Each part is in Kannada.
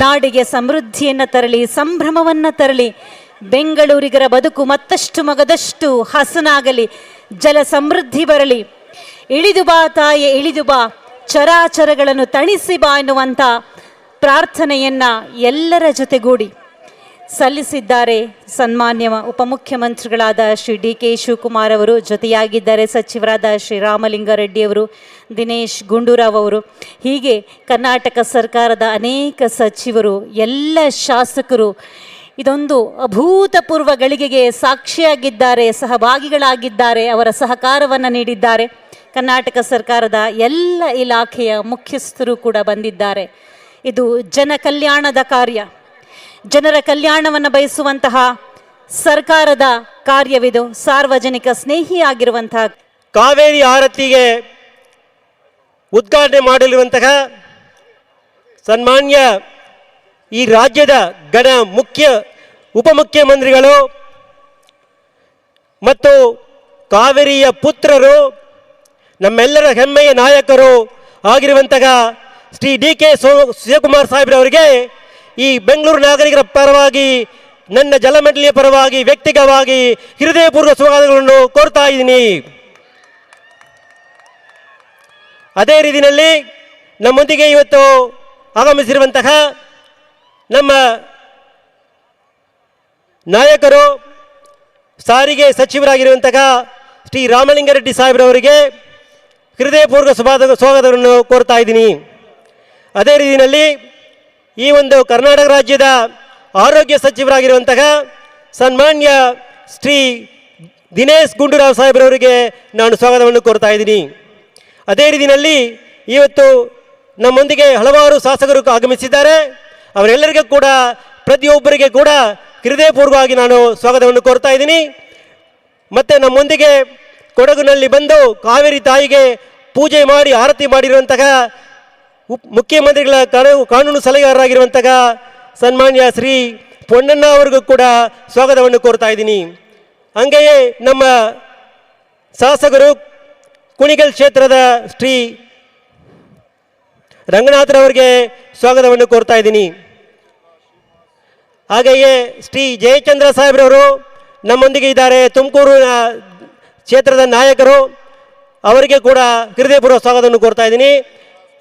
ನಾಡಿಗೆ ಸಮೃದ್ಧಿಯನ್ನು ತರಲಿ, ಸಂಭ್ರಮವನ್ನ ತರಲಿ, ಬೆಂಗಳೂರಿಗರ ಬದುಕು ಮತ್ತಷ್ಟು ಮಗದಷ್ಟು ಹಸನಾಗಲಿ, ಜಲ ಸಮೃದ್ಧಿ ಬರಲಿ. ಇಳಿದು ಬಾ ತಾಯೆ, ಇಳಿದು ಬಾ. ಚರಾಚರಗಳನ್ನು ತಣಿಸಿ ಬಾ ಎನ್ನುವಂಥ ಪ್ರಾರ್ಥನೆಯನ್ನ ಎಲ್ಲರ ಜೊತೆಗೂಡಿ ಸಲ್ಲಿಸಿದ್ದಾರೆ. ಸನ್ಮಾನ್ಯ ಉಪಮುಖ್ಯಮಂತ್ರಿಗಳಾದ ಶ್ರೀ ಡಿ ಕೆ ಶಿವಕುಮಾರ್ ಅವರು ಜೊತೆಯಾಗಿದ್ದಾರೆ. ಸಚಿವರಾದ ಶ್ರೀ ರಾಮಲಿಂಗಾರೆಡ್ಡಿಯವರು ದಿನೇಶ್ ಗುಂಡೂರಾವ್ ಅವರು. ಹೀಗೆ ಕರ್ನಾಟಕ ಸರ್ಕಾರದ ಅನೇಕ ಸಚಿವರು, ಎಲ್ಲ ಶಾಸಕರು ಇದೊಂದು ಅಭೂತಪೂರ್ವ ಗಳಿಗೆಗೆ ಸಾಕ್ಷಿಯಾಗಿದ್ದಾರೆ, ಸಹಭಾಗಿಗಳಾಗಿದ್ದಾರೆ, ಅವರ ಸಹಕಾರವನ್ನು ನೀಡಿದ್ದಾರೆ. ಕರ್ನಾಟಕ ಸರ್ಕಾರದ ಎಲ್ಲ ಇಲಾಖೆಯ ಮುಖ್ಯಸ್ಥರು ಕೂಡ ಬಂದಿದ್ದಾರೆ. ಇದು ಜನ ಕಲ್ಯಾಣದ ಕಾರ್ಯ. ಜನರ ಕಲ್ಯಾಣವನ್ನು ಬಯಸುವಂತಹ ಸರ್ಕಾರದ ಕಾರ್ಯವಿದು ಸಾರ್ವಜನಿಕ ಸ್ನೇಹಿಯಾಗಿರುವಂತಹ ಕಾವೇರಿ ಆರತಿಗೆ ಉದ್ಘಾಟನೆ ಮಾಡಲಿರುವಂತಹ ಸನ್ಮಾನ್ಯ ಈ ರಾಜ್ಯದ ಗಣ ಮುಖ್ಯ ಉಪಮುಖ್ಯಮಂತ್ರಿಗಳು ಮತ್ತು ಕಾವೇರಿಯ ಪುತ್ರರು, ನಮ್ಮೆಲ್ಲರ ಹೆಮ್ಮೆಯ ನಾಯಕರು ಆಗಿರುವಂತಹ Shri D K so Shivakumar ಸಾಹೇಬ್ರವರಿಗೆ ಈ ಬೆಂಗಳೂರು ನಾಗರಿಕರ ಪರವಾಗಿ, ನನ್ನ ಜಲಮಂಡಳಿಯ ಪರವಾಗಿ ವ್ಯಕ್ತಿಗತವಾಗಿ ಹೃದಯಪೂರ್ವ ಸ್ವಾಗತಗಳನ್ನು ಕೋರ್ತಾ ಇದ್ದೀನಿ. ಅದೇ ರೀತಿಯಲ್ಲಿ ನಮ್ಮೊಂದಿಗೆ ಇವತ್ತು ಆಗಮಿಸಿರುವಂತಹ ನಮ್ಮ ನಾಯಕರು, ಸಾರಿಗೆ ಸಚಿವರಾಗಿರುವಂತಹ ಶ್ರೀ ರಾಮಲಿಂಗಾರೆಡ್ಡಿ ಸಾಹೇಬ್ರವರಿಗೆ ಹೃದಯಪೂರ್ವ ಸ್ವಾಗತ ಸ್ವಾಗತವನ್ನು ಕೋರ್ತಾ ಇದ್ದೀನಿ. ಅದೇ ರೀತಿಯಲ್ಲಿ ಈ ಒಂದು ಕರ್ನಾಟಕ ರಾಜ್ಯದ ಆರೋಗ್ಯ ಸಚಿವರಾಗಿರುವಂತಹ ಸನ್ಮಾನ್ಯ ಶ್ರೀ ದಿನೇಶ್ ಗುಂಡೂರಾವ್ ಸಾಹೇಬ್ರವರಿಗೆ ನಾನು ಸ್ವಾಗತವನ್ನು ಕೋರ್ತಾ ಇದ್ದೀನಿ. ಅದೇ ರೀತಿಯಲ್ಲಿ ಇವತ್ತು ನಮ್ಮೊಂದಿಗೆ ಹಲವಾರು ಶಾಸಕರು ಆಗಮಿಸಿದ್ದಾರೆ. ಅವರೆಲ್ಲರಿಗೂ ಕೂಡ, ಪ್ರತಿಯೊಬ್ಬರಿಗೆ ಕೂಡ ಹೃದಯಪೂರ್ವವಾಗಿ ನಾನು ಸ್ವಾಗತವನ್ನು ಕೋರ್ತಾ ಇದ್ದೀನಿ. ಮತ್ತು ನಮ್ಮೊಂದಿಗೆ ಕೊಡಗಿನಲ್ಲಿ ಬಂದು ಕಾವೇರಿ ತಾಯಿಗೆ ಪೂಜೆ ಮಾಡಿ, ಆರತಿ ಮಾಡಿರುವಂತಹ ಉಪ್ ಮುಖ್ಯಮಂತ್ರಿಗಳ ಕಾನೂನು ಸಲಹೆಗಾರರಾಗಿರುವಂತಹ ಸನ್ಮಾನ್ಯ ಶ್ರೀ ಪೊನ್ನಣ್ಣ ಅವರಿಗೂ ಕೂಡ ಸ್ವಾಗತವನ್ನು ಕೋರ್ತಾ ಇದ್ದೀನಿ. ಹಂಗೆಯೇ ನಮ್ಮ ಶಾಸಕರು ಕುಣಿಗಲ್ ಕ್ಷೇತ್ರದ ಶ್ರೀ ರಂಗನಾಥರವರಿಗೆ ಸ್ವಾಗತವನ್ನು ಕೋರ್ತಾ ಇದ್ದೀನಿ. ಹಾಗೆಯೇ ಶ್ರೀ ಜಯಚಂದ್ರ ಸಾಹೇಬ್ರವರು ನಮ್ಮೊಂದಿಗೆ ಇದ್ದಾರೆ. ತುಮಕೂರು ಕ್ಷೇತ್ರದ ನಾಯಕರು ಅವರಿಗೆ ಕೂಡ ಹೃದಯಪೂರ್ವ ಸ್ವಾಗತವನ್ನು ಕೋರ್ತಾ ಇದ್ದೀನಿ.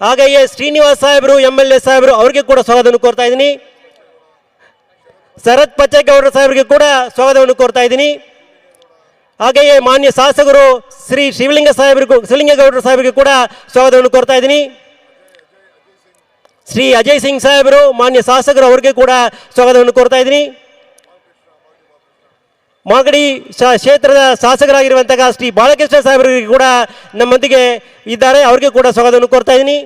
ಹಾಗೆಯೇ ಶ್ರೀನಿವಾಸ್ ಸಾಹೇಬರು ಎಂ ಎಲ್ ಎ ಸಾಹೇಬರು, ಅವರಿಗೆ ಕೂಡ ಸ್ವಾಗತವನ್ನು ಕೋರ್ತಾ ಇದ್ದೀನಿ. ಶರತ್ ಪಚ್ಚೇಗೌಡರ ಸಾಹೇಬರಿಗೆ ಕೂಡ ಸ್ವಾಗತವನ್ನು ಕೋರ್ತಾ ಇದ್ದೀನಿ. ಹಾಗೆಯೇ ಮಾನ್ಯ ಶಾಸಕರು ಶ್ರೀ ಶಿವಲಿಂಗ ಸಾಹೇಬರಿಗೂ, ಶಿವಲಿಂಗೇಗೌಡರ ಸಾಹೇಬರಿಗೆ ಕೂಡ ಸ್ವಾಗತವನ್ನು ಕೋರ್ತಾ ಇದ್ದೀನಿ. ಶ್ರೀ ಅಜಯ್ ಸಿಂಗ್ ಸಾಹೇಬರು, ಮಾನ್ಯ ಶಾಸಕರು ಅವರಿಗೆ ಕೂಡ ಸ್ವಾಗತವನ್ನು ಕೋರ್ತಾ ಇದ್ದೀನಿ. ಮಾಗಡಿ ಕ್ಷೇತ್ರದ ಶಾಸಕರಾಗಿರುವಂತಹ ಶ್ರೀ ಬಾಲಕೃಷ್ಣ ಸಾಹೇಬರಿಗೆ ಕೂಡ ನಮ್ಮೊಂದಿಗೆ ಇದ್ದಾರೆ. ಅವರಿಗೆ ಕೂಡ ಸ್ವಾಗತವನ್ನು ಕೋರ್ತಾ ಇದ್ದೀನಿ.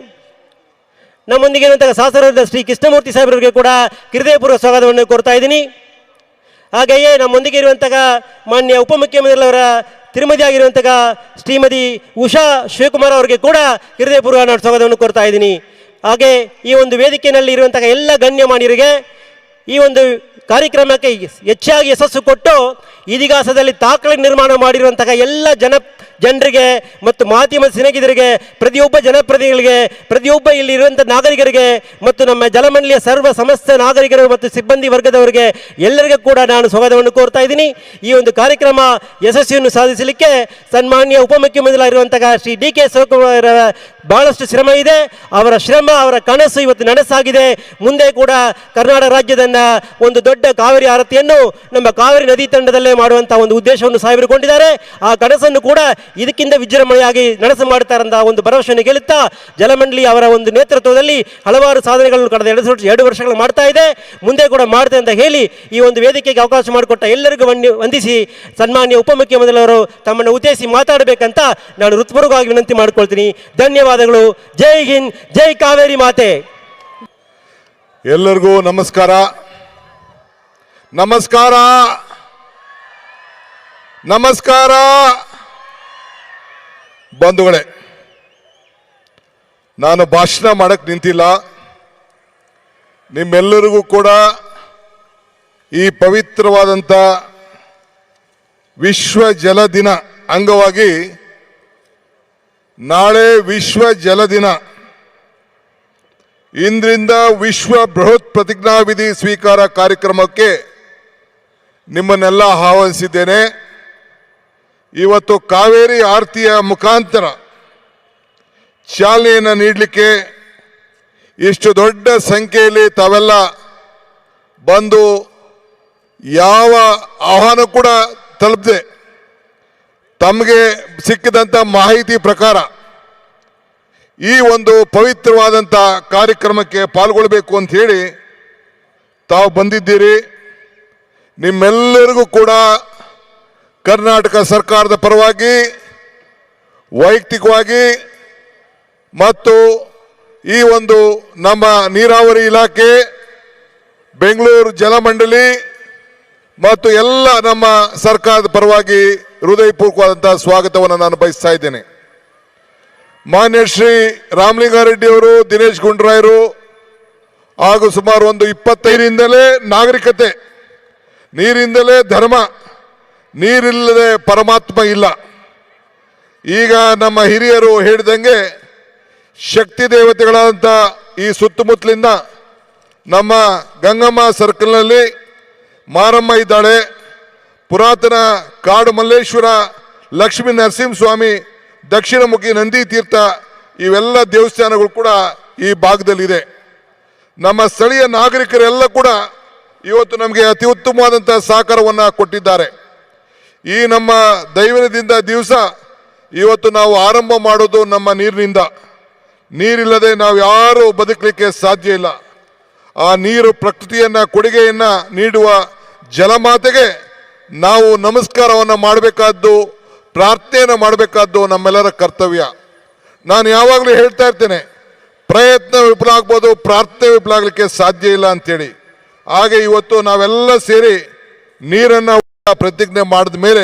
ನಮ್ಮೊಂದಿಗೆ ಇರುವಂತಹ ಶಾಸಕರಾದ ಶ್ರೀ ಕೃಷ್ಣಮೂರ್ತಿ ಸಾಹೇಬರಿಗೆ ಕೂಡ ಹೃದಯಪೂರ್ವ ಸ್ವಾಗತವನ್ನು ಕೋರ್ತಾ ಇದ್ದೀನಿ. ಹಾಗೆಯೇ ನಮ್ಮೊಂದಿಗೆ ಇರುವಂತಹ ಮಾನ್ಯ ಉಪಮುಖ್ಯಮಂತ್ರಿಗಳವರ ತಿರುಮತಿ ಆಗಿರುವಂತಹ ಶ್ರೀಮತಿ ಉಷಾ ಶಿವಕುಮಾರ್ ಅವರಿಗೆ ಕೂಡ ಹೃದಯಪೂರ್ವ ನಾನು ಸ್ವಾಗತವನ್ನು ಕೋರ್ತಾ ಇದ್ದೀನಿ. ಹಾಗೆ ಈ ಒಂದು ವೇದಿಕೆಯಲ್ಲಿ ಇರುವಂತಹ ಎಲ್ಲ ಗಣ್ಯಮಾನ್ಯರಿಗೆ ಈ ಒಂದು ಕಾರ್ಯಕ್ರಮಕ್ಕೆ ಹೆಚ್ಚಾಗಿ ಯಶಸ್ಸು ಕೊಟ್ಟು ಇತಿಹಾಸದಲ್ಲಿ ದಾಖಲೆ ನಿರ್ಮಾಣ ಮಾಡಿರುವಂತಹ ಎಲ್ಲ ಜನ ಜನರಿಗೆ ಮತ್ತು ಮಾಧ್ಯಮ ಸ್ನೇಹಿತರಿಗೆ, ಪ್ರತಿಯೊಬ್ಬ ಜನಪ್ರತಿನಿಧಿಗಳಿಗೆ, ಪ್ರತಿಯೊಬ್ಬ ಇಲ್ಲಿ ಇರುವಂಥ ನಾಗರಿಕರಿಗೆ ಮತ್ತು ನಮ್ಮ ಜಲಮಂಡಲಿಯ ಸರ್ವ ಸಮಸ್ತ ನಾಗರಿಕರು ಮತ್ತು ಸಿಬ್ಬಂದಿ ವರ್ಗದವರಿಗೆ ಎಲ್ಲರಿಗೂ ಕೂಡ ನಾನು ಸ್ವಾಗತವನ್ನು ಕೋರ್ತಾ ಇದ್ದೀನಿ. ಈ ಒಂದು ಕಾರ್ಯಕ್ರಮ ಯಶಸ್ವಿಯನ್ನು ಸಾಧಿಸಲಿಕ್ಕೆ ಸನ್ಮಾನ್ಯ ಉಪಮುಖ್ಯಮಂತ್ರಿಗಳಾಗಿರುವಂತಹ ಶ್ರೀ ಡಿ ಕೆ ಶಿವಕುಮಾರ್ ಬಹಳಷ್ಟು ಶ್ರಮ ಇದೆ. ಅವರ ಶ್ರಮ, ಅವರ ಕನಸು ಇವತ್ತು ನನಸಾಗಿದೆ. ಮುಂದೆ ಕೂಡ ಕರ್ನಾಟಕ ರಾಜ್ಯದನ್ನ ಒಂದು ದೊಡ್ಡ ಕಾವೇರಿ ಆರತಿಯನ್ನು ನಮ್ಮ ಕಾವೇರಿ ನದಿ ತಂಡದಲ್ಲೇ ಮಾಡುವಂತಹ ಒಂದು ಉದ್ದೇಶವನ್ನು ಸಾವಿರಗೊಂಡಿದ್ದಾರೆ ಆ ಕನಸನ್ನು ಕೂಡ ಇದಕ್ಕಿಂತ ವಿಜೃಂಭಣೆಯಾಗಿ ನನಸು ಮಾಡ್ತಾರಂತ ಒಂದು ಭರವಸೆಯನ್ನು ಗೆಲ್ಲುತ್ತಾ ಜಲಮಂಡಳಿ ಅವರ ಒಂದು ನೇತೃತ್ವದಲ್ಲಿ ಹಲವಾರು ಸಾಧನೆಗಳನ್ನು ಕಳೆದ ಎರಡು ಎರಡು ವರ್ಷಗಳು ಮಾಡ್ತಾ ಇದೆ. ಮುಂದೆ ಕೂಡ ಮಾಡುತ್ತೆ ಅಂತ ಹೇಳಿ ಈ ಒಂದು ವೇದಿಕೆಗೆ ಅವಕಾಶ ಮಾಡಿಕೊಟ್ಟ ಎಲ್ಲರಿಗೂ ವಂದಿ- ವಂದಿಸಿ ಸನ್ಮಾನ್ಯ ಉಪಮುಖ್ಯಮಂತ್ರಿಯವರು ತಮ್ಮನ್ನು ಉದ್ದೇಶಿಸಿ ಮಾತಾಡಬೇಕಂತ ನಾನು ಹೃತ್ಪೂರ್ವಕವಾಗಿ ವಿನಂತಿ ಮಾಡ್ಕೊಳ್ತೀನಿ. ಧನ್ಯವಾದಗಳು. ಜೈ ಹಿಂದ್, ಜೈ ಕಾವೇರಿ ಮಾತೆ. ಎಲ್ಲರಿಗೂ ನಮಸ್ಕಾರ. ನಮಸ್ಕಾರ. ನಮಸ್ಕಾರ. ಬಂಧುಗಳೇ, ನಾನು ಭಾಷಣ ಮಾಡಕ್ ನಿಂತಿಲ್ಲ. ನಿಮ್ಮೆಲ್ಲರಿಗೂ ಕೂಡ ಈ ಪವಿತ್ರವಾದಂಥ ವಿಶ್ವ ಜಲ ದಿನ ಅಂಗವಾಗಿ ನಾಳೆ ವಿಶ್ವ ಜಲ ದಿನ. ಇಂದ್ರಿಂದ ವಿಶ್ವ ಬೃಹತ್ ಪ್ರತಿಜ್ಞಾವಿಧಿ ಸ್ವೀಕಾರ ಕಾರ್ಯಕ್ರಮಕ್ಕೆ ನಿಮ್ಮನ್ನೆಲ್ಲ ಆಹ್ವಾನಿಸಿದ್ದೇನೆ. ಇವತ್ತು ಕಾವೇರಿ ಆರತಿಯ ಮುಖಾಂತರ ಚಾಲನೆಯನ್ನು ನೀಡಲಿಕ್ಕೆ ಇಷ್ಟು ದೊಡ್ಡ ಸಂಖ್ಯೆಯಲ್ಲಿ ತಾವೆಲ್ಲ ಬಂದು ಯಾವ ಆಹ್ವಾನ ಕೂಡ ತಲುಪದೆ. ತಮಗೆ ಸಿಕ್ಕಿದಂಥ ಮಾಹಿತಿ ಪ್ರಕಾರ ಈ ಒಂದು ಪವಿತ್ರವಾದಂಥ ಕಾರ್ಯಕ್ರಮಕ್ಕೆ ಪಾಲ್ಗೊಳ್ಬೇಕು ಅಂತ ಹೇಳಿ ತಾವು ಬಂದಿದ್ದೀರಿ. ನಿಮ್ಮೆಲ್ಲರಿಗೂ ಕೂಡ ಕರ್ನಾಟಕ ಸರ್ಕಾರದ ಪರವಾಗಿ, ವೈಯಕ್ತಿಕವಾಗಿ ಮತ್ತು ಈ ಒಂದು ನಮ್ಮ ನೀರಾವರಿ ಇಲಾಖೆ, ಬೆಂಗಳೂರು ಜಲಮಂಡಳಿ ಮತ್ತು ಎಲ್ಲ ನಮ್ಮ ಸರ್ಕಾರದ ಪರವಾಗಿ ಹೃದಯಪೂರ್ವಕವಾದಂತಹ ಸ್ವಾಗತವನ್ನು ನಾನು ಬಯಸ್ತಾ ಇದ್ದೇನೆ. ಮಾನ್ಯ ಶ್ರೀ ರಾಮಲಿಂಗಾರೆಡ್ಡಿ ಅವರು, ದಿನೇಶ್ ಗುಂಡ್ರಾಯರು ಹಾಗೂ ಸುಮಾರು ಒಂದು ಇಪ್ಪತ್ತೈದರಿಂದಲೇ ನಾಗರಿಕತೆ, ನೀರಿಂದಲೇ ಧರ್ಮ ನೀರಿಲ್ಲದೆ ಪರಮಾತ್ಮ ಇಲ್ಲ. ಈಗ ನಮ್ಮ ಹಿರಿಯರು ಹೇಳಿದಂಗೆ ಶಕ್ತಿ ದೇವತೆಗಳಾದಂಥ ಈ ಸುತ್ತಮುತ್ತಲಿಂದ ನಮ್ಮ ಗಂಗಮ್ಮ ಸರ್ಕಲ್ನಲ್ಲಿ ಮಾರಮ್ಮ ಇದ್ದಾಳೆ. ಪುರಾತನ ಕಾಡು ಮಲ್ಲೇಶ್ವರ, ಲಕ್ಷ್ಮೀ ನರಸಿಂಹಸ್ವಾಮಿ ದಕ್ಷಿಣಮುಖಿ ನಂದಿ ತೀರ್ಥ ಇವೆಲ್ಲ ದೇವಸ್ಥಾನಗಳು ಕೂಡ ಈ ಭಾಗದಲ್ಲಿದೆ. ನಮ್ಮ ಸ್ಥಳೀಯ ನಾಗರಿಕರೆಲ್ಲ ಕೂಡ ಇವತ್ತು ನಮಗೆ ಅತಿ ಉತ್ತಮವಾದಂಥ ಸಹಕಾರವನ್ನು ಕೊಟ್ಟಿದ್ದಾರೆ. ಈ ನಮ್ಮ ದೈವದಿಂದ ದಿವಸ ಇವತ್ತು ನಾವು ಆರಂಭ ಮಾಡೋದು ನಮ್ಮ ನೀರಿನಿಂದ. ನೀರಿಲ್ಲದೆ ನಾವು ಯಾರು ಬದುಕಲಿಕ್ಕೆ ಸಾಧ್ಯ ಇಲ್ಲ. ಆ ನೀರು ಪ್ರಕೃತಿಯನ್ನ, ಕೊಡುಗೆಯನ್ನ ನೀಡುವ ಜಲಮಾತೆಗೆ ನಾವು ನಮಸ್ಕಾರವನ್ನು ಮಾಡಬೇಕಾದ್ದು, ಪ್ರಾರ್ಥನೆಯನ್ನು ಮಾಡಬೇಕಾದ್ದು ನಮ್ಮೆಲ್ಲರ ಕರ್ತವ್ಯ. ನಾನು ಯಾವಾಗಲೂ ಹೇಳ್ತಾ ಇರ್ತೇನೆ, ಪ್ರಯತ್ನ ವಿಫಲ ಆಗ್ಬೋದು, ಪ್ರಾರ್ಥನೆ ವಿಫಲ ಆಗಲಿಕ್ಕೆ ಸಾಧ್ಯ ಇಲ್ಲ ಅಂತೇಳಿ. ಹಾಗೆ ಇವತ್ತು ನಾವೆಲ್ಲ ಸೇರಿ ನೀರನ್ನು ಪ್ರತಿಜ್ಞೆ ಮಾಡಿದ ಮೇಲೆ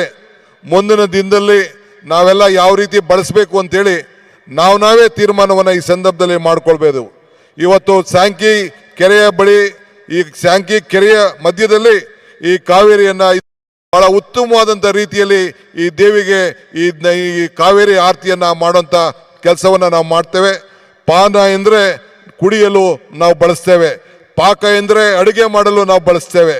ಮುಂದಿನ ದಿನದಲ್ಲಿ ನಾವೆಲ್ಲ ಯಾವ ರೀತಿ ಬಳಸಬೇಕು ಅಂತೇಳಿ ನಾವು ನಾವೇ ತೀರ್ಮಾನವನ್ನು ಈ ಸಂದರ್ಭದಲ್ಲಿ ಮಾಡಿಕೊಳ್ಬೇಕು ಇವತ್ತು ಸ್ಯಾಂಕಿ ಕೆರೆಯ ಬಳಿ, ಈ ಸ್ಯಾಂಕಿ ಕೆರೆಯ ಮಧ್ಯದಲ್ಲಿ ಈ ಕಾವೇರಿಯನ್ನು ಬಹಳ ಉತ್ತಮವಾದಂಥ ರೀತಿಯಲ್ಲಿ ಈ ದೇವಿಗೆ ಈ ಕಾವೇರಿ ಆರತಿಯನ್ನು ಮಾಡುವಂಥ ಕೆಲಸವನ್ನು ನಾವು ಮಾಡ್ತೇವೆ. ಪಾನ ಎಂದರೆ ಕುಡಿಯಲು ನಾವು ಬಳಸ್ತೇವೆ. ಪಾಕ ಎಂದರೆ ಅಡುಗೆ ಮಾಡಲು ನಾವು ಬಳಸ್ತೇವೆ.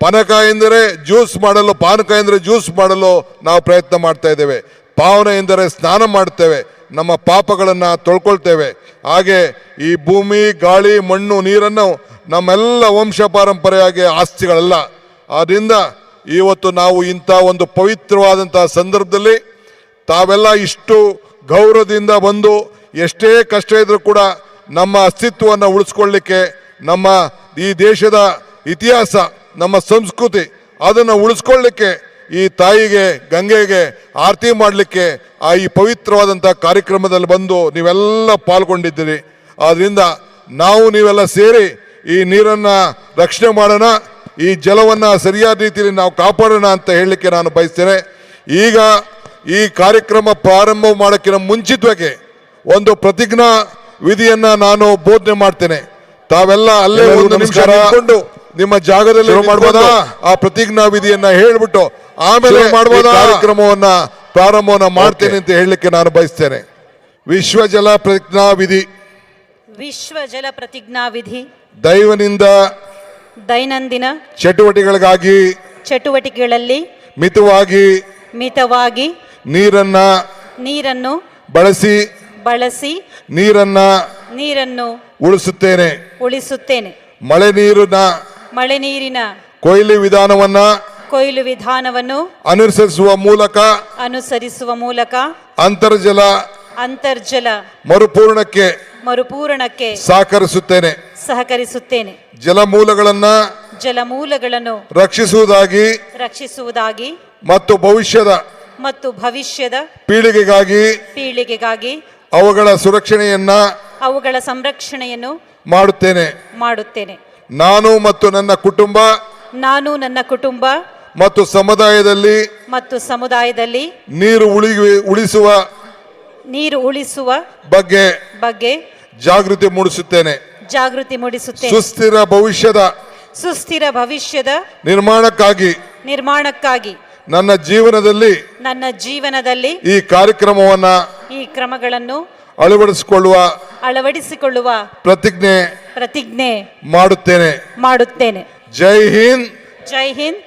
ಪನಕ ಎಂದರೆ ಜ್ಯೂಸ್ ಮಾಡಲು, ಪಾನಕ ಎಂದರೆ ಜ್ಯೂಸ್ ಮಾಡಲು ನಾವು ಪ್ರಯತ್ನ ಮಾಡ್ತಾ ಇದ್ದೇವೆ. ಪಾವನ ಎಂದರೆ ಸ್ನಾನ ಮಾಡ್ತೇವೆ ನಮ್ಮ ಪಾಪಗಳನ್ನು ತೊಳ್ಕೊಳ್ತೇವೆ. ಹಾಗೆ ಈ ಭೂಮಿ, ಗಾಳಿ, ಮಣ್ಣು, ನೀರನ್ನು ನಮ್ಮೆಲ್ಲ ವಂಶ ಪಾರಂಪರೆಯಾಗಿ ಆಸ್ತಿಗಳಲ್ಲ. ಆದ್ದರಿಂದ ಇವತ್ತು ನಾವು ಇಂಥ ಒಂದು ಪವಿತ್ರವಾದಂಥ ಸಂದರ್ಭದಲ್ಲಿ ತಾವೆಲ್ಲ ಇಷ್ಟು ಗೌರವದಿಂದ ಬಂದು ಎಷ್ಟೇ ಕಷ್ಟ ಇದ್ದರೂ ಕೂಡ ನಮ್ಮ ಅಸ್ತಿತ್ವವನ್ನು ಉಳಿಸ್ಕೊಳ್ಳಿಕ್ಕೆ ನಮ್ಮ ಈ ದೇಶದ ಇತಿಹಾಸ ನಮ್ಮ ಸಂಸ್ಕೃತಿ ಅದನ್ನು ಉಳಿಸ್ಕೊಳ್ಳಿಕ್ಕೆ ಈ ತಾಯಿಗೆ ಗಂಗೆಗೆ ಆರತಿ ಮಾಡಲಿಕ್ಕೆ ಆ ಈ ಪವಿತ್ರವಾದಂಥ ಕಾರ್ಯಕ್ರಮದಲ್ಲಿ ಬಂದು ನೀವೆಲ್ಲ ಪಾಲ್ಗೊಂಡಿದ್ದೀರಿ. ಆದ್ದರಿಂದ ನಾವು ನೀವೆಲ್ಲ ಸೇರಿ ಈ ನೀರನ್ನು ರಕ್ಷಣೆ ಮಾಡೋಣ ಈ ಜಲವನ್ನು ಸರಿಯಾದ ರೀತಿಯಲ್ಲಿ ನಾವು ಕಾಪಾಡೋಣ ಅಂತ ಹೇಳಲಿಕ್ಕೆ ನಾನು ಬಯಸ್ತೇನೆ. ಈಗ ಈ ಕಾರ್ಯಕ್ರಮ ಪ್ರಾರಂಭ ಮಾಡೋಕ್ಕಿಂತ ಮುಂಚಿತವಾಗಿ ಒಂದು ಪ್ರತಿಜ್ಞಾ ವಿಧಿಯನ್ನು ನಾನು ಬೋಧನೆ ಮಾಡ್ತೇನೆ. ತಾವೆಲ್ಲ ಅಲ್ಲೇ ಒಂದು ನಿಮಿಷ ನಿಮ್ಮ ಜಾಗದಲ್ಲಿ ಮಾಡ್ಬೋದಾ. ಮಾಡ್ಬೋದಾ? ಆ ಪ್ರತಿಜ್ಞಾ ವಿಧಿಯನ್ನ ಹೇಳ್ಬಿಟ್ಟು ಆಮೇಲೆ ಮಾಡ್ಬೋದಾ? ಕಾರ್ಯಕ್ರಮವನ್ನ ಪ್ರಾರಂಭವನ್ನ ಮಾಡ್ತೇನೆ ಅಂತ ಹೇಳಲಿಕ್ಕೆ ನಾನು ಬಯಸ್ತೇನೆ. ವಿಶ್ವ ಜಲ ಪ್ರತಿಜ್ಞಾ ವಿಧಿ ವಿಶ್ವ ಜಲ ಪ್ರತಿಜ್ಞಾ ವಿಧಿ ದೈವನಿಂದ ದೈನಂದಿನ ಚಟುವಟಿಕೆಗಳಿಗಾಗಿ ಚಟುವಟಿಕೆಗಳಲ್ಲಿ ಮಿತವಾಗಿ ಮಿತವಾಗಿ ನೀರನ್ನ ನೀರನ್ನು ಬಳಸಿ ಬಳಸಿ ನೀರನ್ನ ನೀರನ್ನು ಉಳಿಸುತ್ತೇನೆ. ಉಳಿಸುತ್ತೇನೆ. ಮಳೆ ನೀರಿನ ಮಳೆ ನೀರಿನ ಕೊಯ್ಲು ವಿಧಾನವನ್ನ ಕೊಯ್ಲು ವಿಧಾನವನ್ನು ಅನುಸರಿಸುವ ಮೂಲಕ ಅನುಸರಿಸುವ ಮೂಲಕ ಅಂತರ್ಜಲ ಅಂತರ್ಜಲ ಮರುಪೂರ್ಣಕ್ಕೆ ಮರುಪೂರಣಕ್ಕೆ ಸಹಕರಿಸುತ್ತೇನೆ. ಸಹಕರಿಸುತ್ತೇನೆ. ಜಲಮೂಲಗಳನ್ನ ಜಲಮೂಲಗಳನ್ನು ರಕ್ಷಿಸುವುದಾಗಿ ರಕ್ಷಿಸುವುದಾಗಿ ಮತ್ತು ಭವಿಷ್ಯದ ಮತ್ತು ಭವಿಷ್ಯದ ಪೀಳಿಗೆಗಾಗಿ ಪೀಳಿಗೆಗಾಗಿ ಅವುಗಳ ಸುರಕ್ಷಣೆಯನ್ನ ಅವುಗಳ ಸಂರಕ್ಷಣೆಯನ್ನು ಮಾಡುತ್ತೇನೆ. ಮಾಡುತ್ತೇನೆ. ನಾನು ಮತ್ತು ನನ್ನ ಕುಟುಂಬ ನಾನು ನನ್ನ ಕುಟುಂಬ ಮತ್ತು ಸಮುದಾಯದಲ್ಲಿ ಮತ್ತು ಸಮುದಾಯದಲ್ಲಿ ನೀರು ಉಳಿ ಉಳಿಸುವ ನೀರು ಉಳಿಸುವ ಬಗ್ಗೆ ಬಗ್ಗೆ ಜಾಗೃತಿ ಮೂಡಿಸುತ್ತೇನೆ. ಜಾಗೃತಿ ಮೂಡಿಸುತ್ತೇನೆ. ಸುಸ್ಥಿರ ಭವಿಷ್ಯದ ಸುಸ್ಥಿರ ಭವಿಷ್ಯದ ನಿರ್ಮಾಣಕ್ಕಾಗಿ ನಿರ್ಮಾಣಕ್ಕಾಗಿ ನನ್ನ ಜೀವನದಲ್ಲಿ ನನ್ನ ಜೀವನದಲ್ಲಿ ಈ ಕಾರ್ಯಕ್ರಮವನ್ನ ಈ ಕ್ರಮಗಳನ್ನು ಅಳವಡಿಸಿಕೊಳ್ಳುವ ಅಳವಡಿಸಿಕೊಳ್ಳುವ ಪ್ರತಿಜ್ಞೆ ಪ್ರತಿಜ್ಞೆ ಮಾಡುತ್ತೇನೆ. ಮಾಡುತ್ತೇನೆ. ಜೈ ಹಿಂದ್. ಜೈ ಹಿಂದ್.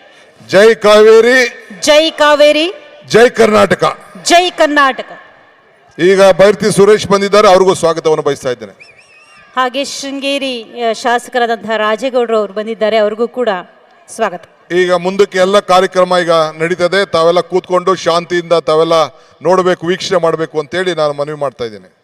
ಜೈ ಕಾವೇರಿ. ಜೈ ಕಾವೇರಿ. ಜೈ ಕರ್ನಾಟಕ. ಜೈ ಕರ್ನಾಟಕ. ಈಗ ಬೈರ್ತಿ ಸುರೇಶ್ ಬಂದಿದ್ದಾರೆ ಅವ್ರಿಗೂ ಸ್ವಾಗತವನ್ನು ಬಯಸ್ತಾ ಇದ್ದೇನೆ. ಹಾಗೆ ಶೃಂಗೇರಿ ಶಾಸಕರಾದಂತಹ ರಾಜೇಗೌಡರು ಅವರು ಬಂದಿದ್ದಾರೆ ಅವ್ರಿಗೂ ಕೂಡ ಸ್ವಾಗತ. ಈಗ ಮುಂದಕ್ಕೆ ಎಲ್ಲ ಕಾರ್ಯಕ್ರಮ ಈಗ ನಡೀತದೆ. ತಾವೆಲ್ಲ ಕೂತ್ಕೊಂಡು ಶಾಂತಿಯಿಂದ ತಾವೆಲ್ಲ ನೋಡಬೇಕು ವೀಕ್ಷಣೆ ಮಾಡಬೇಕು ಅಂತೇಳಿ ನಾನು ಮನವಿ ಮಾಡ್ತಾ ಇದ್ದೇನೆ.